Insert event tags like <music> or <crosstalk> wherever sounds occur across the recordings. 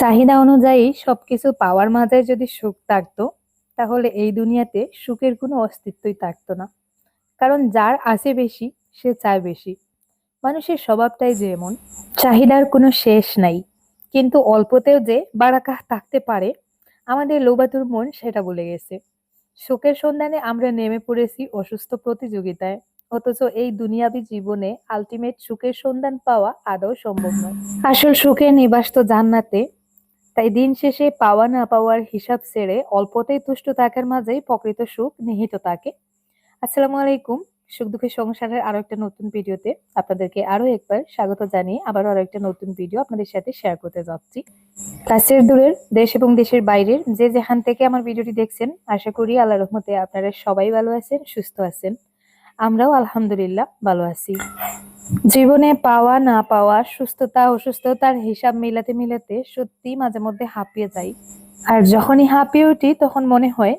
চাহিদা অনুযায়ী সবকিছু পাওয়ার মাঝে যদি সুখ থাকতো, তাহলে এই দুনিয়াতে সুখের কোনো অস্তিত্বই থাকতো না। কারণ যার আছে বেশি, সে চায় বেশি। মানুষের স্বভাবটাই যে এমন, চাহিদার কোনো শেষ নাই। কিন্তু অল্পতেও যে বারাকা থাকতে পারে, আমাদের লোবাতুর মন সেটা বলে গেছে। সুখের সন্ধানে আমরা নেমে পড়েছি অসুস্থ প্রতিযোগিতায়, অথচ এই দুনিয়াবী জীবনে আলটিমেট সুখের সন্ধান পাওয়া আদৌ সম্ভব নয়। আসল সুখের নিবাস তো জান্নাতে তাই দিন শেষে পাওয়া না পাওয়ার হিসাব ছেড়ে অল্পতেই তুষ্ট থাকার মাঝেই প্রকৃত সুখ নিহিত থাকে আসসালামু আলাইকুম। সুখ দুঃখের সংসারের আরও একটা নতুন ভিডিওতে আপনাদেরকে আরও একবার স্বাগত জানিয়ে আবার আরও একটা নতুন ভিডিও আপনাদের সাথে শেয়ার করতে যাচ্ছি। কাছের দূরের দেশ এবং দেশের বাইরের যে যেখান থেকে আমার ভিডিওটি দেখছেন, আশা করি আল্লাহ রহমতে আপনারা সবাই ভালো আছেন, সুস্থ আছেন। আমরাও আলহামদুলিল্লাহ ভালো আছি। জীবনে পাওয়া না পাওয়া, সুস্থতা, অসুস্থতার হিসাব মিলাতে মিলাতে সত্যি মাঝে মধ্যে হাঁপিয়ে যাই। আর যখনই হাঁপিয়ে উঠি, তখন মনে হয়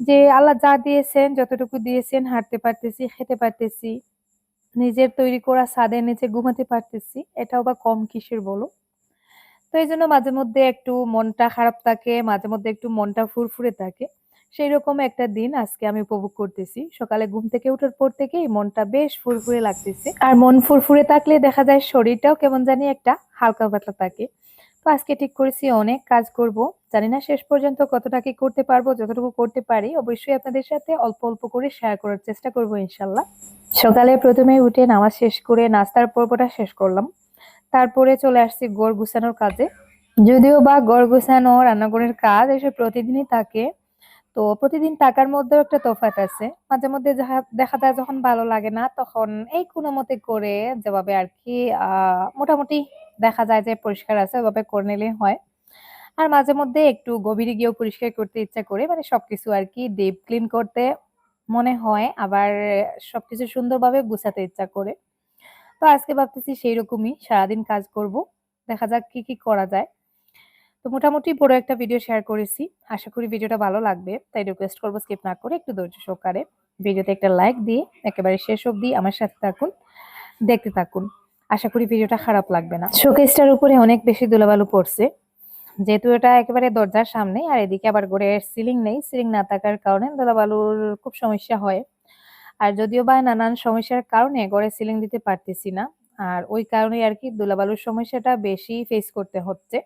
যে আল্লাহ যা দিয়েছেন, যতটুকু দিয়েছেন, হাঁটতে পারতেছি, খেতে পারতেছি, নিজের তৈরি করা ছাদের নিচে ঘুমাতে পারতেছি, এটাও বা কম কিসের বলো? তো এই জন্য মাঝে মধ্যে একটু মনটা খারাপ থাকে, মাঝে মধ্যে একটু মনটা ফুরফুরে থাকে। সেই রকম একটা দিন আজকে আমি উপভোগ করতেছি। সকালে ঘুম থেকে উঠার পর থেকেই মনটা বেশ ফুরফুরে লাগতেছে। আর মন ফুরফুরে থাকলে দেখা যায় শরীরটাও কেমন জানি একটা হালকা পাতলা থাকে। তো আজকে ঠিক করেছি, অনেক কাজ করব। জানি না শেষ পর্যন্ত কতটা কি করতে পারব, যতটুকু করতে পারি, অবশ্যই আপনাদের সাথে অল্প অল্প করে শেয়ার করার চেষ্টা করব ইনশাল্লাহ সকালে প্রথমে উঠে নামাজ শেষ করে নাস্তার পর্বটা শেষ করলাম। তারপরে চলে আসছি গড় গুছানোর কাজে। যদিও বা গড় গুছানো, রান্নাঘরের কাজ এসব প্রতিদিনই থাকে তো প্রতিদিন টাকার মধ্যেও একটা তফাৎ আছে। মাঝে মধ্যে দেখা যায় যখন ভালো লাগে না, তখন এই কোনো মতে করে যেভাবে আর কি মোটামুটি দেখা যায় যে পরিষ্কার আছে ওভাবে করে নিলে হয়। আর মাঝে মধ্যে একটু গভীরে গিয়েও পরিষ্কার করতে ইচ্ছা করে মানে সবকিছু আর কি ডিপ ক্লিন করতে মনে হয়, আবার সবকিছু সুন্দরভাবে গুছাতে ইচ্ছা করে। তো আজকে ভাবতেছি সেই রকমই সারাদিন কাজ করব, দেখা যাক কি কি করা যায়। তো মোটামুটি বড় একটা ভিডিও শেয়ার করেছি। আশা করি ভিডিওটা ভালো লাগবে। তাই রিকোয়েস্ট করব স্কিপ না করে একটু ধৈর্য সহকারে ভিডিওতে একটা লাইক দিয়ে একেবারে শেষ অবধি আমার সাথে থাকুন, দেখতে থাকুন। আশা করি ভিডিওটা খারাপ লাগবে না। শোকেসটার উপরে অনেক বেশি ধুলাবালু পড়ছে। যেহেতু এটা একেবারে দরজার সামনে আর এদিকে আবার ঘরে সিলিং নেই সিলিং না থাকার কারণে ধুলাবালুর খুব সমস্যা হয়। আর যদিও বা নানান সমস্যার কারণে ঘরে সিলিং দিতে পারতেছি না, আর ওই কারণে আর কি ধুলাবালুর সমস্যাটা বেশি ফেস করতে হচ্ছে।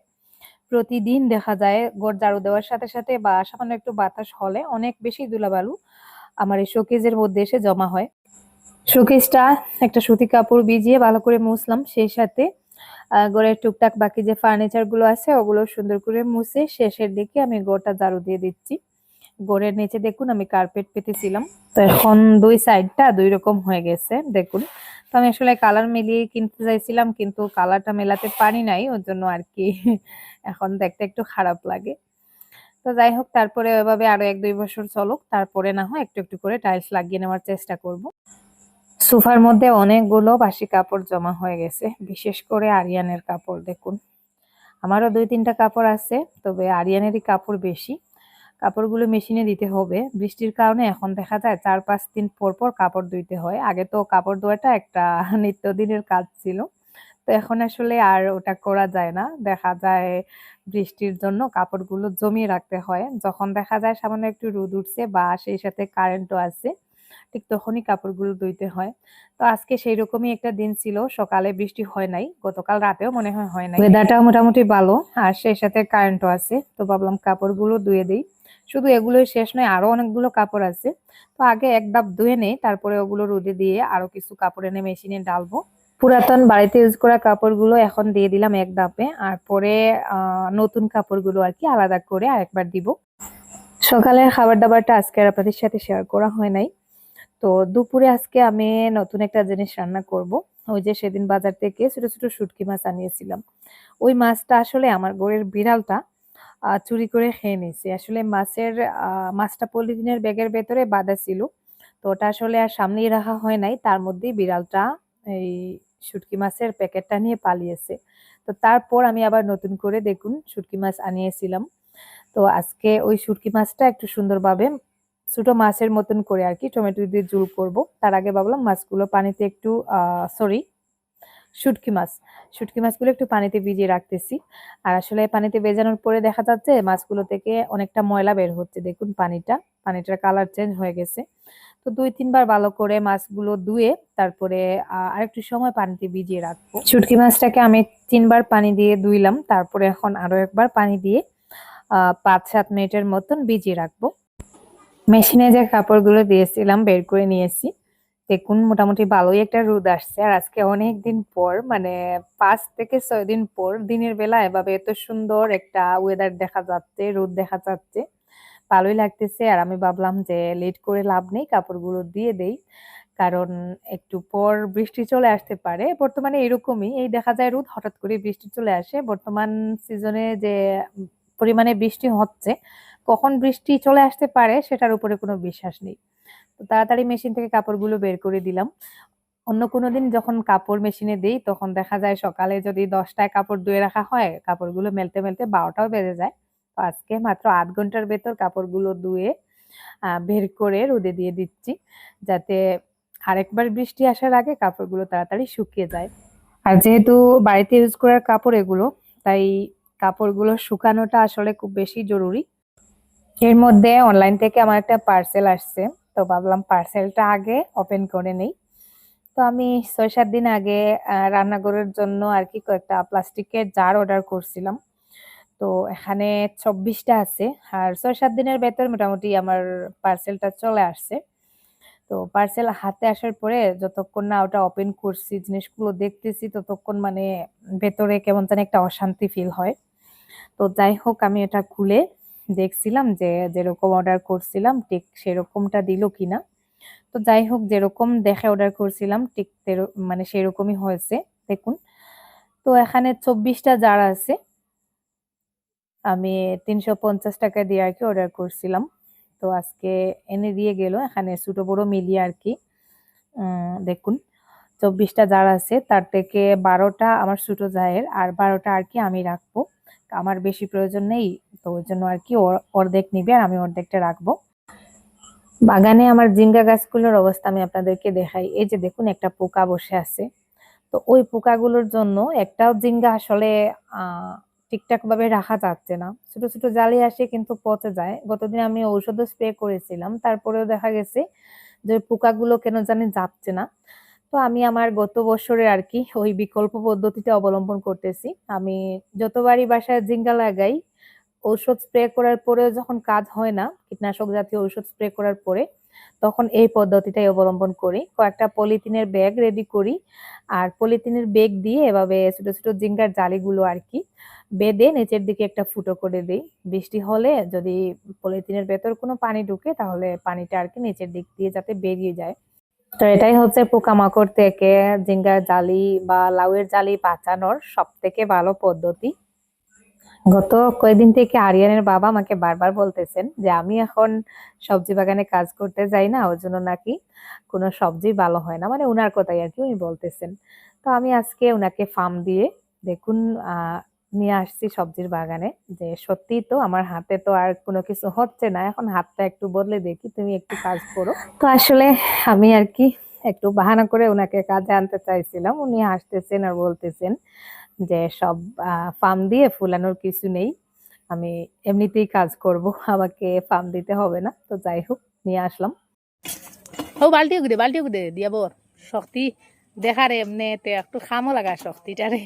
প্রতিদিন দেখা যায় ঘর ঝাড়ু দেওয়ার সাথে সাথে বা সামান্য একটু বাতাস হলে অনেক বেশি ধুলাবালু আমার এই শোকেজের মধ্যে এসে জমা হয়। শোকেজটা একটা সুতি কাপড় ভিজিয়ে ভালো করে মুছলাম। সেই সাথে ঘরের টুকটাক বাকি যে ফার্নিচারগুলো আছে, ওগুলো সুন্দর করে মুছে শেষের দিকে আমি গোটা ঝাড়ু দিয়ে দিচ্ছি। গোড়ের নিচে দেখুন আমি কার্পেট পেতেছিলাম। তো এখন দুই সাইডটা দুই রকম হয়ে গেছে, দেখুন। তো আমি আসলে কালার মিলিয়ে কিনতে চাইছিলাম, কিন্তু কালারটা মেলাতে পারি নাই, ওর জন্য আর কি এখন দেখতে একটু খারাপ লাগে। তো যাই হোক, তারপরে ওইভাবে আরও এক দুই বছর চলুক, তারপরে না হয় একটু একটু করে টাইলস লাগিয়ে নেওয়ার চেষ্টা করব। সোফার মধ্যে অনেকগুলো বাসি কাপড় জমা হয়ে গেছে, বিশেষ করে আরিয়ানের কাপড়, দেখুন। আমারও দুই তিনটা কাপড় আছে, তবে আরিয়ানেরই কাপড় বেশি। কাপড়গুলো মেশিনে দিতে হবে। বৃষ্টির কারণে এখন দেখা যায় চার পাঁচ দিন পর পর কাপড় ধুইতে হয়। আগে তো কাপড় ধোয়াটা একটা <laughs> নিত্যদিনের কাজ ছিল। তো এখন আসলে আর ওটা করা যায় না। দেখা যায় বৃষ্টির জন্য কাপড়গুলো জমিয়ে রাখতে হয়। যখন দেখা যায় সামান্য একটু রোদ উঠছে বা সেই সাথে কারেন্টও আছে ঠিক তখনই কাপড়গুলো ধুইতে হয়। তো আজকে সেই রকমই একটা দিন ছিল। সকালে বৃষ্টি হয় নাই। গতকাল রাতেও মনে হয় হয় নাই। ওয়েদারটাও মোটামুটি ভালো। আর সেই সাথে কারেন্টও আছে। তো ভাবলাম কাপড়গুলো ধুয়ে দিই। শুধু এগুলোই শেষ নয়, আরও অনেকগুলো কাপড় আছে। তো আগে এক ডাব ধুয়ে নেই, তারপরে ওগুলো রোদে দিয়ে আরও কিছু কাপড় এনে মেশিনে ডালবো পুরাতন বাড়িতে ইউজ করা কাপড়গুলো এখন দিয়ে দিলাম এক ডাবে, আর পরে নতুন কাপড়গুলো আর কি আলাদা করে আরেকবার দিব। সকালের খাবার দাবারটা আজকে আর আপনাদের সাথে শেয়ার করা হয় নাই। তো দুপুরে আজকে আমি নতুন একটা জিনিস রান্না করব। ওই যে সেদিন বাজার থেকে ছোট ছোট শুটকি মাছ আনিয়েছিলাম। ওই মাছটা আসলে আমার ঘরের বিড়ালটা চুরি করে খেয়ে নিয়েছে। আসলে মাছের মাছটা পলিথিনের ব্যাগের ভেতরে বাঁধা ছিল। তো ওটা আসলে আর সামনেই রাখা হয় নাই। তার মধ্যেই বিড়ালটা এই শুটকি মাছের প্যাকেটটা নিয়ে পালিয়েছে। তো তারপর আমি আবার নতুন করে দেখুন শুটকি মাছ আনিয়েছিলাম। তো আজকে ওই শুটকি মাছটা একটু সুন্দরভাবে ছোটো মাছের মতন করে আর কি টমেটো দিয়ে ঝোল করব। তার আগে ভাবলাম মাছগুলো পানিতে একটু সরি শুটকি মাছ। শুটকি মাছগুলো একটু পানিতে ভিজিয়ে রাখতেছি। আর আসলে পানিতে ভেজানোর পরে দেখা যাচ্ছে মাছগুলো থেকে অনেকটা ময়লা বের হচ্ছে। দেখুন পানিটা, পানিটার কালার চেঞ্জ হয়ে গেছে। তো দুই, তিনবার ভালো করে মাছগুলো ধুয়ে তারপরে আরেকটু সময় পানিতে ভিজিয়ে রাখব। শুটকি মাছটাকে আমি তিনবার পানি দিয়ে ধুইলাম। তারপরে এখন আরও একবার পানি দিয়ে পাঁচ, সাত মিনিটের মতন ভিজিয়ে রাখব। মেশিনে যে কাপড়গুলো দিয়েছিলাম, বের করে নিয়েছি। দেখুন, মোটামুটি ভালোই একটা রোদ আসছে। আর আজকে অনেক দিন পর মানে পাঁচ থেকে ছয় দিন পর, দিনের বেলা এভাবে এত সুন্দর একটা ওয়েদার দেখা যাচ্ছে, রোদ দেখা যাচ্ছে। ভালোই লাগতেছে। আর আমি ভাবলাম যে লেট করে লাভ নেই, কাপড়গুলো দিয়ে দেই। কারণ একটু পর বৃষ্টি চলে আসতে পারে। বর্তমানে এরকমই, এই দেখা যায় রোদ, হঠাৎ করে বৃষ্টি চলে আসে। বর্তমান সিজনে যে পরিমাণে বৃষ্টি হচ্ছে, কখন বৃষ্টি চলে আসতে পারে, সেটার উপরে কোনো বিশ্বাস নেই। তো তাড়াতাড়ি মেশিন থেকে কাপড়গুলো বের করে দিলাম। অন্য কোনো দিন যখন কাপড় মেশিনে দিই, তখন দেখা যায় সকালে যদি দশটায় কাপড় ধুয়ে রাখা হয়, কাপড়গুলো মেলতে মেলতে বারোটাও বেজে যায়। তো আজকে মাত্র আধ ঘণ্টার ভেতর কাপড়গুলো ধুয়ে বের করে রোদে দিয়ে দিচ্ছি, যাতে আরেকবার বৃষ্টি আসার আগে কাপড়গুলো তাড়াতাড়ি শুকিয়ে যায়। আর যেহেতু বাড়িতে ইউজ করার কাপড় এগুলো, তাই কাপড়গুলো শুকানোটা আসলে খুব বেশি জরুরি। এর মধ্যে অনলাইন থেকে আমার একটা পার্সেল আসছে। তো ভাবলাম পার্সেলটা আগে ওপেন করে নেই। তো আমি ছয় সাত দিন আগে রান্নাঘরের জন্য আর কি কয়েকটা প্লাস্টিকের জার অর্ডার করছিলাম। তো এখানে চব্বিশটা আছে আর ছয় সাত দিনের ভেতর মোটামুটি আমার পার্সেলটা চলে আসছে। তো পার্সেল হাতে আসার পরে যতক্ষণ না ওটা ওপেন করছি, জিনিসগুলো দেখতেছি, ততক্ষণ মানে ভেতরে কেমন জানি একটা অশান্তি ফিল হয়। তো যাই হোক, আমি এটা খুলে দেখছিলাম যে যেরকম অর্ডার করছিলাম, ঠিক সেরকমটা দিল কিনা। তো যাই হোক, যেরকম দেখে অর্ডার করছিলাম, ঠিক মানে সেরকমই হয়েছে, দেখুন। তো এখানে চব্বিশটা জার আছে। আমি তিনশো পঞ্চাশ টাকা দিয়ে আর কি অর্ডার করছিলাম। তো আজকে এনে দিয়ে গেল, এখানে ছোটো বড়ো মিলিয়ে আর কি। দেখুন, চব্বিশটা জার আছে, তার থেকে বারোটা আমার ছোটো জায়ের, আর বারোটা আর কি আমি রাখব। আমার বেশি প্রয়োজন নেই, তো ওই জন্য আর কি অর্ধেক নিবে আর আমি অর্ধেকটা রাখব। বাগানে আমার জিঙ্গা গাছগুলোর অবস্থা আমি আপনাদেরকে দেখাই। এই যে দেখুন একটা পোকা বসে আছে। তো ওই পোকাগুলোর জন্য একটাও জিঙ্গা আসলে আহ ঠিকঠাক ভাবে রাখা যাচ্ছে না। ছোট ছোট জালি আসে কিন্তু পচে যায়। গতদিন আমি ঔষধও স্প্রে করেছিলাম, তারপরেও দেখা গেছে যে পোকাগুলো কেন জানি যাচ্ছে না। তো আমি আমার গত বছরের আর কি ওই বিকল্প পদ্ধতিটা অবলম্বন করতেছি। আমি যতবারই বাসায় জিঙ্গা লাগাই, ঔষধ স্প্রে করার পরেও যখন কাজ হয় না, কীটনাশক জাতীয় ঔষধ স্প্রে করার পরে, তখন এই পদ্ধতিটাই অবলম্বন করি। কয়েকটা পলিথিনের ব্যাগ রেডি করি আর পলিথিনের ব্যাগ দিয়ে এভাবে ছোট ছোট জিঙ্গার জালিগুলো আর কি বেঁধে নিচের দিকে একটা ফুটো করে দিই। বৃষ্টি হলে যদি পলিথিনের ভেতর কোনো পানি ঢুকে, তাহলে পানিটা আর কি নিচের দিক দিয়ে যাতে বেরিয়ে যায়। তো এটাই হচ্ছে পোকামাকড় থেকে জিঙ্গার জালি বা লাউয়ের জালি বাঁচানোর সব থেকে ভালো পদ্ধতি। গত কয়েকদিন থেকে আরিয়ানের বাবা আমাকে বারবার বলতেছেন যে, আমি এখন সবজি বাগানে কাজ করতে যাই না, ওর জন্য নাকি কোনো সবজি ভালো হয় না। মানে উনার কথাই আর কি উনি বলতেছেন। তো আমি আজকে উনাকে ফার্ম দিয়ে দেখুন নিয়ে আসছি সবজির বাগানে যে সত্যি তো আমার হাতে তো আর কোনো কিছু হচ্ছে না। এখন হাতটা একটু বদলে দেখি তুমি একটু কাজ করো। তো আসলে আমি আর কি একটু বাহানা করে ওনাকে কাজে আনতে চাইছিলাম। উনি হাসতেছেন আর বলতেছেন যে সব ফার্ম দিয়ে ফুলানোর কিছু নেই। আমি এমনিতেই কাজ করব আমাকে ফার্ম দিতে হবে না। তো যাই হোক নিয়ে আসলাম। ও বালতি গুদে বালতি গুদে দিয়া বর। শক্তি দেখারে এমনি তে একটু খামও লাগা শক্তিটারে।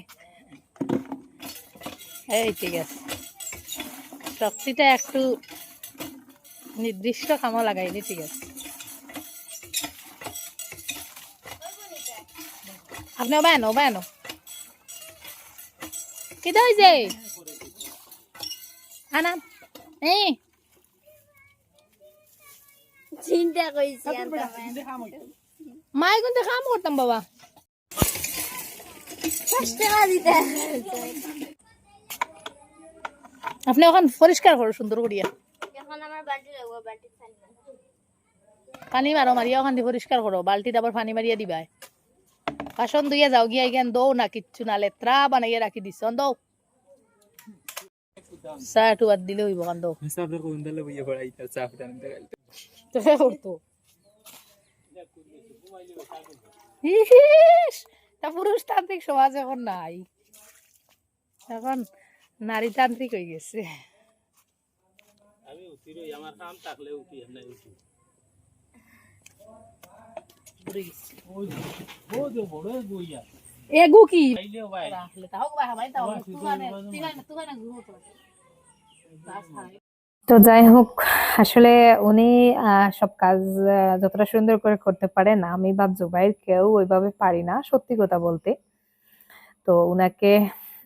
এই ঠিক আছে। শক্তিটা একটু নির্দিষ্ট খামও লাগাইলে ঠিক আছে। আপনি ওবায়ন ওবায়ন কেটে হয়েছে আনাম এই। চিন্তা কইছি মায় কিন্তু কাম করতাম বাবা। পাঁচ টাকা দিতে। আপনি ওখান পরিষ্কার করো সুন্দর করিয়া। এখন আমার বালতি লাগবো বালতি পানি মারো মারিয়া ওখান দিয়ে পরিষ্কার করো বালতিতে আবার পানি মারিয়া দিবাই বাসন ধুইয়া যাও গিয়া ইগান দৌ না কিচ্ছু না লেত্রা বানাইয়া রাখি দিছ দৌ। চা একটু বাদ দিলে হইব কান দৌ. করতো ইস, তা পুরুষতান্ত্রিক সমাজ এখন নাই। এখন নারীতান্ত্রিক হয়ে গেছে। আমি উঠি রই আমার কাম থাকলে উঠি এমনি উঠি। এগু কি? তো যাই হোক আসলে উনি আহ, সব কাজ আহ, যতটা সুন্দর করে করতে পারেন আমি বা জুবাইর কেউ ওইভাবে পারি না সত্যি কথা বলতে। তো উনাকে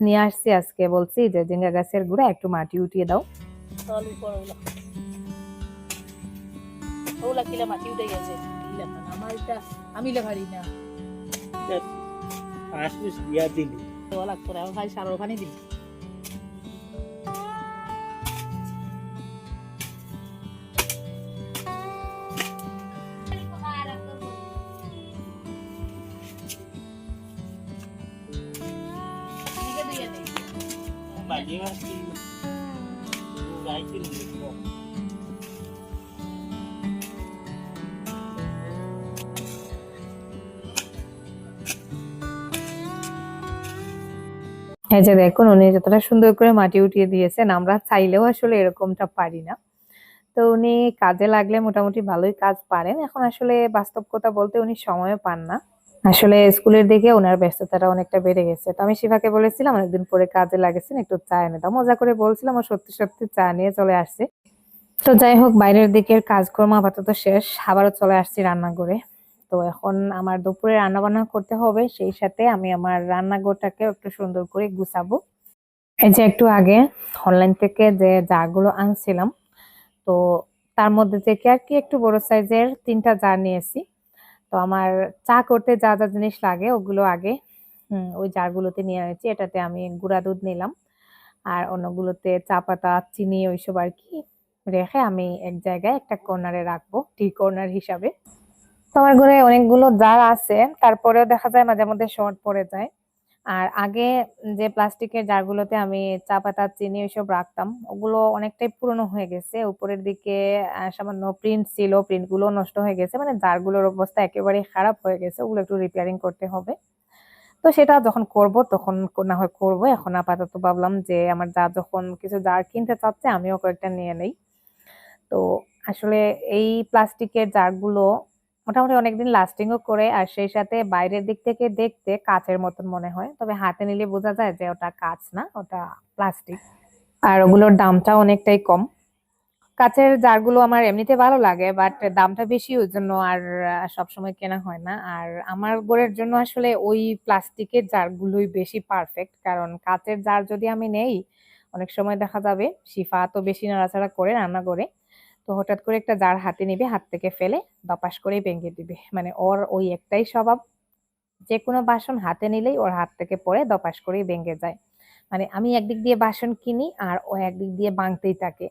নিয়ে আসছি আজকে। বলছি যে জিঙ্গা গাছের গুঁড়া একটু মাটি উঠিয়ে দাও। মাটি উঠে গেছে। আমি লে পারি না। পাঁচ পিস দিয়া দিলি। এখন খালি সার ওখানে দিই এই যে দেখুন, উনি যতটা সুন্দর করে মাটি উঠিয়ে দিয়েছেন, আমরা চাইলেও আসলে এরকমটা পারি না। তো উনি কাজে লাগলে মোটামুটি ভালোই কাজ পারেন। এখন আসলে বাস্তব কথা বলতে উনি সময় পান না। আসলে স্কুলের দিকে ওনার ব্যস্ততাটা অনেকটা বেড়ে গেছে। তো আমি শিফাকে বলেছিলাম, অনেকদিন পরে কাজে লাগেছেন, একটু চা এনে দাও। মজা করে বলছিলাম, ও সত্যি সত্যি চা নিয়ে চলে আসছে। তো যাই হোক, বাইরের দিকের কাজকর্ম আপাতত শেষ। আবারও চলে আসছি রান্নাঘরে। তো এখন আমার দুপুরে রান্না বান্না করতে হবে, সেই সাথে আমি আমার রান্নাঘরটাকে একটু সুন্দর করে গুছাবো। এই যে একটু আগে অনলাইন থেকে যে জারগুলো আনছিলাম, তো তার মধ্যে থেকে আর কি একটু বড় সাইজের তিনটা জার নিয়েছি। তো আমার চা করতে যা যা জিনিস লাগে, ওগুলো আগে ওই জারগুলোতে নিয়ে নিয়েছি এটাতে আমি গুঁড়া দুধ নিলাম। আর অন্যগুলোতে চা পাতা, চিনি ওইসব আর কি রেখে আমি এক জায়গায় একটা কর্নারে রাখব টি কর্নার হিসাবে। তো আমার ঘরে অনেকগুলো জার আছে। তারপরেও দেখা যায় মাঝে মধ্যে শর্ট পড়ে যায়। আর আগে যে প্লাস্টিকের জারগুলোতে আমি চা পাতা, চিনি ওইসব রাখতাম, ওগুলো অনেকটাই পুরনো হয়ে গেছে। উপরের দিকে সামান্য প্রিন্ট ছিল প্রিন্টগুলো নষ্ট হয়ে গেছে মানে জারগুলোর অবস্থা একেবারে খারাপ হয়ে গেছে, ওগুলো একটু রিপেয়ারিং করতে হবে। তো সেটা যখন করব, তখন না হয় করব, এখন আপাতত ভাবলাম যে আমার যা যখন কিছু জার কিনতে চাচ্ছে, আমিও কয়েকটা নিয়ে নেই। তো আসলে এই প্লাস্টিকের জারগুলো মোটামুটি অনেকদিন লাস্টিংও করে, আর সেই সাথে বাইরের দিক থেকে দেখতে কাচের মতন মনে হয়। তবে হাতে নিলে বোঝা যায় যে ওটা কাচ না, ওটা প্লাস্টিক আর ওগুলোর দামটা অনেকটাই কম। কাচের জারগুলো আমার এমনিতে ভালো লাগে বাট দামটা বেশি, ওই জন্য আর সবসময় কেনা হয় না। আর আমার গোড়ের জন্য আসলে ওই প্লাস্টিকের জারগুলোই বেশি পারফেক্ট কারণ কাচের জার যদি আমি নেই, অনেক সময় দেখা যাবে শিফা তো বেশি নাড়াচাড়া করে রান্না করে। তো হঠাৎ করে একটা জার হাতে নিবে, হাত থেকে ফেলে দপাস করেই ভেঙে দিবে। মানে ওর ওই একটাই স্বভাব। যে কোনো বাসন হাতে নিলেই ওর হাত থেকে পড়ে দপাস করেই ভেঙে যায়। মানে আমি একদিক দিয়ে বাসন কিনি আর ও একদিক দিয়ে ভাঙতেই থাকে।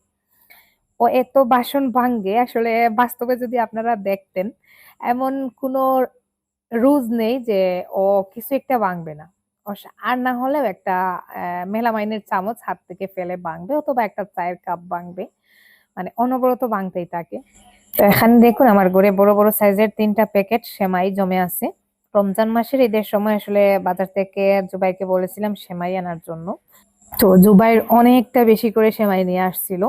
ও এত বাসন ভাঙে, আসলে বাস্তবে যদি আপনারা দেখতেন, এমন কোনো রুজ নেই যে ও কিছু একটা ভাঙবে না। আর না হলেও একটা মেলামাইনের চামচ হাত থেকে ফেলে ভাঙবে অথবা একটা চায়ের কাপ ভাঙবে। মানে অনবরত ভাঙতেই থাকে। তো এখানে দেখুন আমার ঘরে বড় বড় সাইজের তিনটা প্যাকেট সেমাই জমে আছে। রমজান মাসের ঈদের সময় আসলে বাজার থেকে জুবাইকে বলেছিলাম সেমাই আনার জন্য। তো জুবাইর অনেকটা বেশি করে সেমাই নিয়ে আসছিল।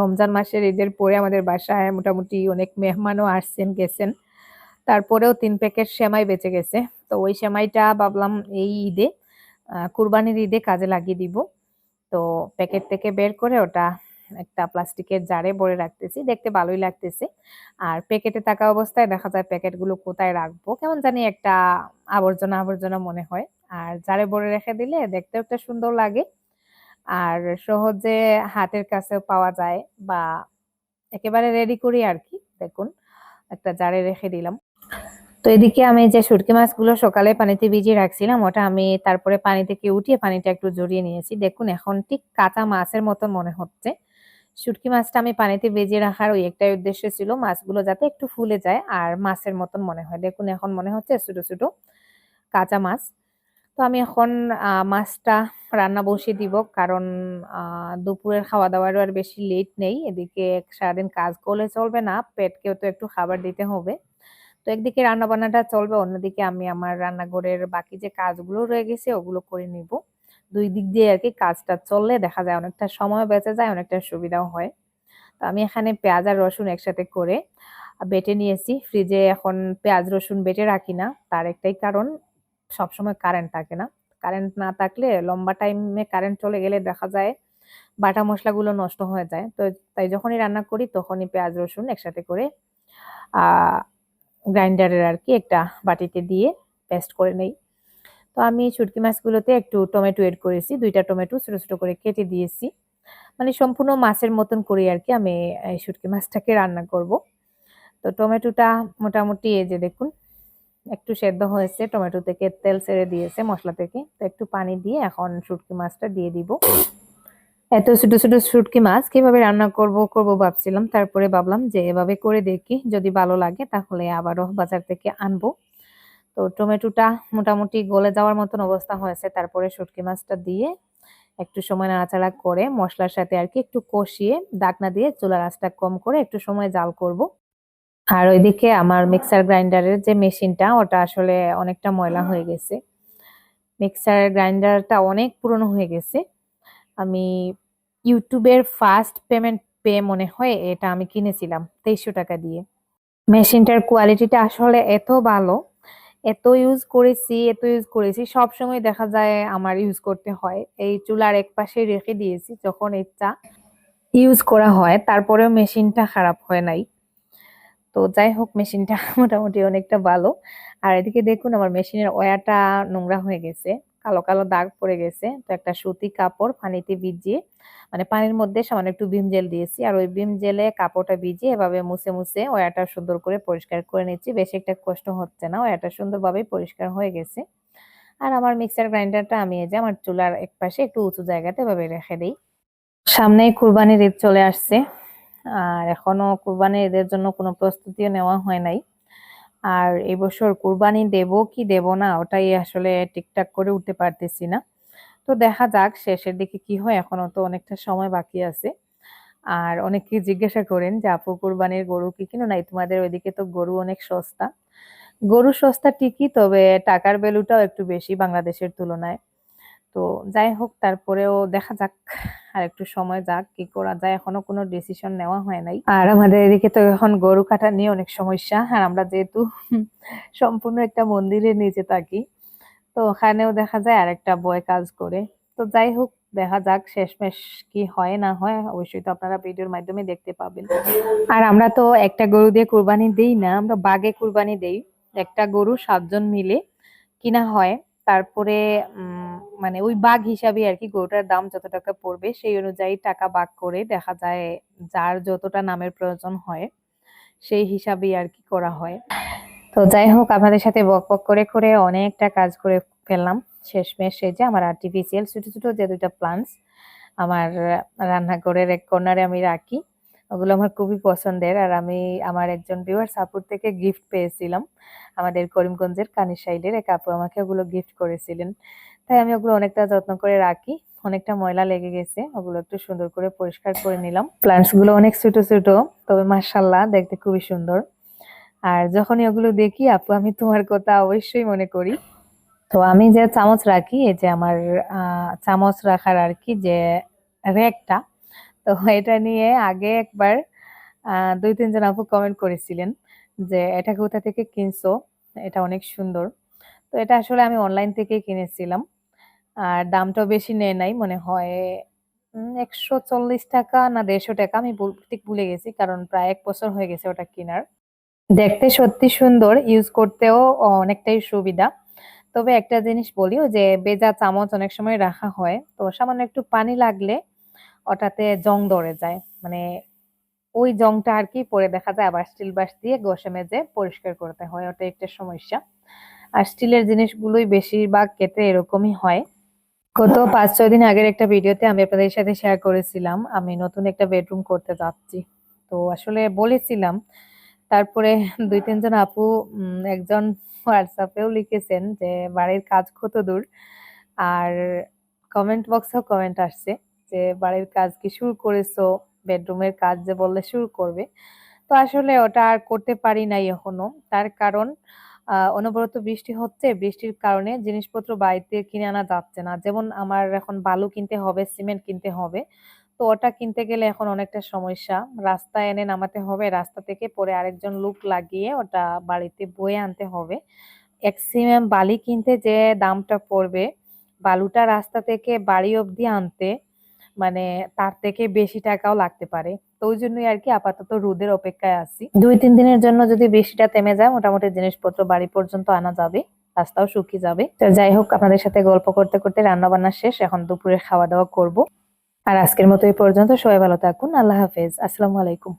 রমজান মাসের ঈদের পরে আমাদের বাসায় মোটামুটি অনেক মেহমানও আসছেন, গেছেন। তারপরেও তিন প্যাকেট সেমাই বেঁচে গেছে। তো ওই সেমাইটা ভাবলাম এই ঈদে কুরবানির ঈদে কাজে লাগিয়ে দিব। তো প্যাকেট থেকে বের করে ওটা একটা প্লাস্টিকের জারে ভরে রাখতেছি, দেখতে ভালোই লাগতেছে। আর প্যাকেটে থাকা অবস্থায় দেখা যায় প্যাকেটগুলো কোথায় রাখব, কেমন জানি একটা আবর্জনা আবর্জনা মনে হয়। আর জারে ভরে রেখে দিলে দেখতে একটা সুন্দর লাগে। আর সহজে হাতের কাছেও পাওয়া যায় বা একেবারে রেডি করি আর কি, দেখুন, একটা জারে রেখে দিলাম। তো এদিকে আমি যে শুটকি মাছগুলো সকালে পানিতে ভিজিয়ে রাখছিলাম, ওটা আমি তারপরে পানি থেকে উঠিয়ে পানিটা একটু জড়িয়ে নিয়েছি। দেখুন, এখন ঠিক কাঁচা মাছের মতো মনে হচ্ছে। শুটকি মাছটা আমি পানিতে ভিজিয়ে রাখার ওই একটাই উদ্দেশ্য ছিল। মাছগুলো যাতে একটু ফুলে যায়, আর মাছের মতন মনে হয়। দেখুন, এখন মনে হচ্ছে ছোটো ছোটো কাঁচা মাছ। তো আমি এখন মাছটা রান্না বসিয়ে দিব, কারণ দুপুরের খাওয়া দাওয়ারও আর বেশি লেট নেই। এদিকে সারাদিন কাজ করলে চলবে না, পেটকেও তো একটু খাবার দিতে হবে। তো একদিকে রান্না বান্নাটা চলবে, অন্যদিকে আমি আমার রান্নাঘরের বাকি যে কাজগুলো রয়ে গেছে, ওগুলো করে নিব। দুই দিক দিয়ে আর কি কাজটা চললে দেখা যায় অনেকটা সময় বেঁচে যায়, অনেকটা সুবিধাও হয়। তো আমি এখানে পেঁয়াজ আর রসুন একসাথে করে বেটে নিয়েছি। ফ্রিজে এখন পেঁয়াজ রসুন বেটে রাখি না, তার একটাই কারণ সবসময় কারেন্ট থাকে না। কারেন্ট না থাকলে লম্বা টাইমে কারেন্ট চলে গেলে দেখা যায় বাটা মশলাগুলো নষ্ট হয়ে যায়। তো তাই যখনই রান্না করি তখনই পেঁয়াজ রসুন একসাথে করে গ্রাইন্ডারের আর কি একটা বাটিতে দিয়ে পেস্ট করে নেই। তো আমি শুটকি মাছগুলোতে একটু টমেটো এড করেছি, দুইটা টমেটো ছোট ছোট করে কেটে দিয়েছি। মানে সম্পূর্ণ মাছের মতন করে আর কি আমি শুটকি মাছটাকে রান্না করব। তো টমেটোটা মোটামুটি এই যে দেখুন, একটু সেদ্ধ হয়েছে, টমেটো থেকে তেল ছেড়ে দিয়েছে মশলা থেকে। তো একটু পানি দিয়ে এখন শুটকি মাছটা দিয়ে দিব। এত ছোট ছোট শুটকি মাছ কীভাবে রান্না করব করব ভাবছিলাম, তারপরে ভাবলাম যে এভাবে করে দেখি, যদি ভালো লাগে তাহলে আবারও বাজার থেকে আনব। তো টমেটোটা মোটামুটি গলে যাওয়ার মতন অবস্থা হয়েছে। তারপরে শুটকি মাছটা দিয়ে একটু সময় নাড়াচাড়া করে মশলার সাথে আর কি একটু কষিয়ে ডাকনা দিয়ে চুলার আঁচটা কম করে একটু সময় জাল করব। আর ওইদিকে আমার মিক্সার গ্রাইন্ডারের যে মেশিনটা, ওটা আসলে অনেকটা ময়লা হয়ে গেছে। মিক্সার গ্রাইন্ডারটা অনেক পুরনো হয়ে গেছে। আমি ইউটিউবের ফার্স্ট পেমেন্ট পে মনে হয় এটা আমি কিনেছিলাম তেইশশো টাকা দিয়ে। মেশিনটার কোয়ালিটিটা আসলে এত ভালো এত ইউজ করেছি, এত ইউজ করেছি, সব সময় দেখা যায় আমার ইউজ করতে হয়। এই চুলার এক পাশে রেখে দিয়েছি যখন ইচ্ছা ইউজ করা হয়, তারপরেও মেশিনটা খারাপ হয় নাই। তো যাই হোক মেশিনটা <laughs> মোটামুটি অনেকটা ভালো। আর এদিকে দেখুন, আমার মেশিনের ওয়াটা নোংরা হয়ে গেছে। কালো কালো দাগ পড়ে গেছে। তো একটা সুতি কাপড় পানিতে ভিজিয়ে মানে পানির মধ্যে সামান্য একটু ভিম জেল দিয়েছি। আর ওই ভিম জেলে কাপড়টা ভিজিয়ে এভাবে মুছে মুছে ওয়ারটা সুন্দর করে পরিষ্কার করে নিচ্ছি। বেশি একটা কষ্ট হচ্ছে না, ওয়ারটা সুন্দরভাবে পরিষ্কার হয়ে গেছে। আর আমার মিক্সার গ্রাইন্ডারটা আমি এই যে আমার চুলার এক পাশে একটু উঁচু জায়গাতে এভাবে রেখে দিই। সামনেই কুরবানির ঈদ চলে আসছে। আর এখনও কুরবানির ঈদের জন্য কোনো প্রস্তুতিও নেওয়া হয় নাই। আর এবছর কুরবানি দেব কি দেব না, ওটাই আসলে ঠিকঠাক করে উঠতে পারতেছি না। তো দেখা যাক শেষের দিকে কি হয়, এখনও তো অনেকটা সময় বাকি আছে। আর অনেকে জিজ্ঞাসা করেন যে, আপু, কুরবানির গরু কি কিনো? নাই, তোমাদের ওইদিকে তো গরু অনেক সস্তা। গরু সস্তা ঠিকই, তবে টাকার ভ্যালুটাও একটু বেশি বাংলাদেশের তুলনায়। তো যাই হোক, তারপরেও দেখা যাক। আর একটু সময় যাক, কি করা যায়। এখনও কোনো ডিসিশন নেওয়া হয় নাই। আর আমাদের এদিকে তো এখন গরু কাটা নিয়ে অনেক সমস্যা। আর আমরা যেহেতু সম্পূর্ণ একটা মন্দিরের নিচে থাকি, তো ওখানেও দেখা যায় আর একটা বয় কাজ করে। তো যাই হোক, দেখা যাক শেষমেশ কি হয় না হয়। অবশ্যই তো আপনারা ভিডিওর মাধ্যমে দেখতে পাবেন। আর আমরা তো একটা গরু দিয়ে কুরবানি দেই না, আমরা বাগে কুরবানি দেই। একটা গরু সাতজন মিলে কিনা হয়। তারপরে মানে ওই বাঘ হিসাবে আর কি গরুটার দাম যত টাকা পড়বে, সেই অনুযায়ী টাকা বাগ করে দেখা যায় যার যতটা নামের প্রয়োজন হয়, সেই হিসাবেই আর কি করা হয়। তো যাই হোক, আপনাদের সাথে বক বক করে করে অনেকটা কাজ করে ফেললাম। শেষমেশ এই যে আমার আর্টিফিশিয়াল ছোট ছোট যে দুইটা প্লান্টস আমার রান্নাঘরের এক কর্নারে আমি রাখি। ওগুলো আমার খুবই পছন্দের। আর আমি আমার একজন ভিউয়ার সাপোর্ট থেকে গিফট পেয়েছিলাম। আমাদের করিমগঞ্জের কানির সাইডের এক আপু আমাকে ওগুলো গিফট করেছিলেন। তাই আমি ওগুলো অনেকটা যত্ন করে রাখি। অনেকটা ময়লা লেগে গেছে। ওগুলো একটু সুন্দর করে পরিষ্কার করে নিলাম। প্লান্টসগুলো অনেক ছোট ছোট। তবে মার্শাল্লাহ দেখতে খুবই সুন্দর। আর যখনই ওগুলো দেখি, আপু, আমি তোমার কথা অবশ্যই মনে করি। তো আমি যে চামচ রাখি, এই যে আমার চামচ রাখার আর কি যে র্যাকটা তো এটা নিয়ে আগে একবার দুই, তিনজন আপু কমেন্ট করেছিলেন যে, এটা কোথা থেকে কিনছো? এটা অনেক সুন্দর। তো এটা আসলে আমি অনলাইন থেকে কিনেছিলাম। আর দামটাও বেশি নেয় নাই, মনে হয় একশো চল্লিশ টাকা না দেড়শো টাকা, আমি ঠিক ভুলে গেছি, কারণ প্রায় এক বছর হয়ে গেছে ওটা কেনার। দেখতে সত্যি সুন্দর ইউজ করতেও অনেকটাই সুবিধা। তবে একটা জিনিস বলি ওই যে বেজা চামচ অনেক সময় রাখা হয়, তো সামান্য একটু পানি লাগলে ওটাতে জং ধরে যায়। মানে ওই জংটা আর কি পরে দেখা যায় আবার স্টিল ব্রাশ দিয়ে ঘষে মেজে পরিষ্কার করতে হয়। ওটা একটা সমস্যা। আর স্টিলের জিনিসগুলোই বেশিরভাগ ক্ষেত্রে এরকমই হয়। গত পাঁচ, ছয় দিন আগের একটা ভিডিওতে আমি আপনাদের সাথে শেয়ার করেছিলাম। আমি নতুন একটা বেডরুম করতে যাচ্ছি। তো আসলে বলেছিলাম, তারপরে দুই, তিনজন আপু একজন হোয়াটসঅ্যাপেও লিখেছেন যে, বাড়ির কাজ কত দূর? আর কমেন্ট বক্সেও কমেন্ট আসছে। যে বাড়ির কাজ কি শুরু করেছ বেডরুমের কাজ যে বললে শুরু করবে। তো আসলে ওটা আর করতে পারি নাই এখনও। তার কারণ অনবরত বৃষ্টি হচ্ছে। বৃষ্টির কারণে জিনিসপত্র বাড়িতে কিনে আনা যাচ্ছে না। যেমন আমার এখন বালু কিনতে হবে, সিমেন্ট কিনতে হবে। তো ওটা কিনতে গেলে এখন অনেকটা সমস্যা। রাস্তায় এনে নামাতে হবে। রাস্তা থেকে পরে আরেকজন লোক লাগিয়ে ওটা বাড়িতে বয়ে আনতে হবে। এক বালি কিনতে যে দামটা পড়বে, বালুটা রাস্তা থেকে বাড়ি অবধি আনতে মানে তার থেকে বেশি টাকাও লাগতে পারে। তো ওই জন্যই আর কি আপাতত রোদের অপেক্ষায় আছি। দুই, তিন দিনের জন্য যদি বেশিটা থেমে যায়, মোটামুটি জিনিসপত্র বাড়ি পর্যন্ত আনা যাবে, রাস্তাও শুকিয়ে যাবে। তো যাই হোক, আপনাদের সাথে গল্প করতে করতে রান্না বান্না শেষ, এখন দুপুরে খাওয়া দাওয়া করব। আর আজকের মতো এই পর্যন্ত সবাই ভালো থাকুন, আল্লাহ হাফেজ, আসসালামু আলাইকুম।